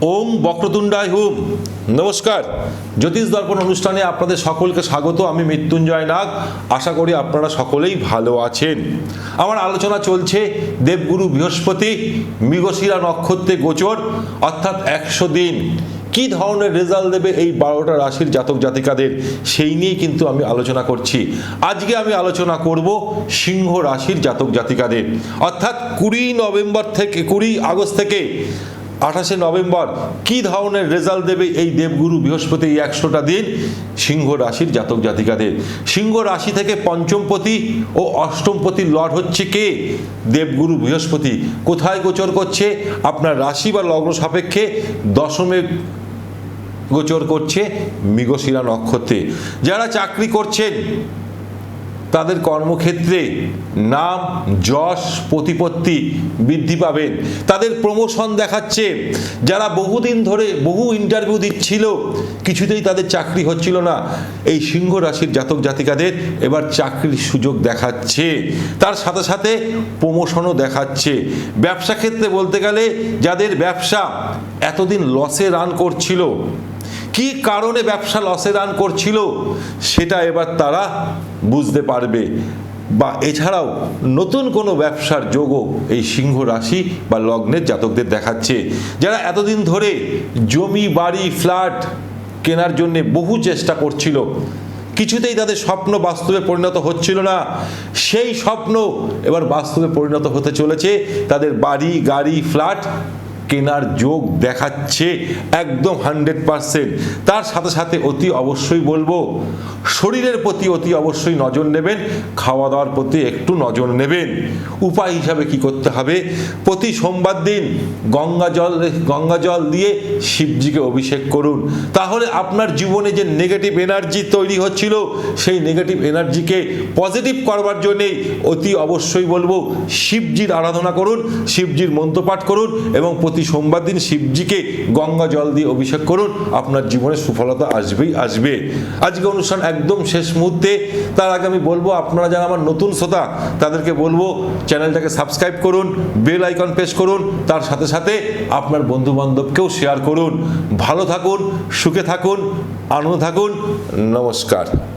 ওম বক্রতুণ্ডায় হুম। নমস্কার। জ্যোতিষ দর্পণ অনুষ্ঠানে আপনাদের সকলকে স্বাগত। আমি মৃত্যুঞ্জয় নাগ। আশা করি আপনারা সকলেই ভালো আছেন। আমার আলোচনা চলছে দেবগুরু বৃহস্পতি মৃগশিরা নক্ষত্রে গোচর, অর্থাৎ একশো দিন। কি ধরনের রেজাল্ট দেবে এই বারোটা রাশির জাতক জাতিকাদের, সেই নিয়েই কিন্তু আমি আলোচনা করছি। আজকে আমি আলোচনা করব সিংহ রাশির জাতক জাতিকাদের। অর্থাৎ কুড়ি নভেম্বর থেকে, কুড়ি আগস্ট থেকে আঠাশে নভেম্বর, কি ধরনের রেজাল্ট দেবে এই দেবগুরু বৃহস্পতি এই একশোটা দিন? সিংহ রাশির জাতক জাতিকাদের। সিংহ রাশি থেকে পঞ্চমপতি ও অষ্টমপতির লর্ড হচ্ছে কে? দেবগুরু বৃহস্পতি। কোথায় গোচর করছে? আপনার রাশি বা লগ্ন সাপেক্ষে দশমে গোচর করছে মৃগশিরা নক্ষত্রে। যারা চাকরি করছেন তাদের কর্মক্ষেত্রে নাম, যশ, প্রতিপত্তি বৃদ্ধি পাবেন তাদের প্রমোশন দেখাচ্ছে। যারা বহুদিন ধরে, বহু ইন্টারভিউ দিচ্ছিল, কিছুতেই তাদের চাকরি হচ্ছিল না। এই সিংহ রাশির জাতক জাতিকাদের এবার চাকরির সুযোগ দেখাচ্ছে। তার সাথে সাথে প্রমোশনও দেখাচ্ছে। ব্যবসা ক্ষেত্রে বলতে গেলে, যাদের ব্যবসা এতদিন লসে রান করছিল কি কারণে ব্যবসা লসে রান করছিল সেটা এবার তারা বুঝতে পারবে। বা এছাড়াও নতুন কোনো ব্যবসার যোগও এই সিংহ রাশি বা লগ্নের জাতকদের দেখাচ্ছে। যারা এতদিন ধরে জমি, বাড়ি ফ্ল্যাট কেনার জন্য বহু চেষ্টা করছিল, কিছুতেই তাদের স্বপ্ন বাস্তবে পরিণত হচ্ছিল না। সেই স্বপ্ন এবার বাস্তবে পরিণত হতে চলেছে। তাদের বাড়ি, গাড়ি ফ্ল্যাট কেনার যোগ দেখাচ্ছে একদম হান্ড্রেড পারসেন্ট। তার সাথে সাথে অতি অবশ্যই বলব, শরীরের প্রতি অতি অবশ্যই নজর নেবেন খাওয়া দাওয়ার প্রতি একটু নজর নেবেন। উপায় হিসাবে কি করতে হবে? প্রতি সোমবার দিন গঙ্গা জল গঙ্গা জল দিয়ে শিবজিকে অভিষেক করুন। তাহলে আপনার জীবনে যে নেগেটিভ এনার্জি তৈরি হচ্ছিল, সেই নেগেটিভ এনার্জিকে পজিটিভ করবার জন্যেই অতি অবশ্যই বলব, শিবজির আরাধনা করুন, শিবজির মন্ত্রপাঠ করুন এবং প্রতি সোমবার দিন শিবজিকে গঙ্গা জল দিয়ে অভিষেক করুন। আপনার জীবনে সুফলতা আসবেই আসবে। আজকে অনুষ্ঠান একদম শেষ মুহূর্তে। তার আগে আমি বলব, আপনারা যারা আমার নতুন শ্রোতা, তাদেরকে বলব, চ্যানেলটাকে সাবস্ক্রাইব করুন, বেল আইকন প্রেস করুন, তার সাথে সাথে আপনার বন্ধু বান্ধবকেও শেয়ার করুন। ভালো থাকুন, সুখে থাকুন, আনন্দ থাকুন। নমস্কার।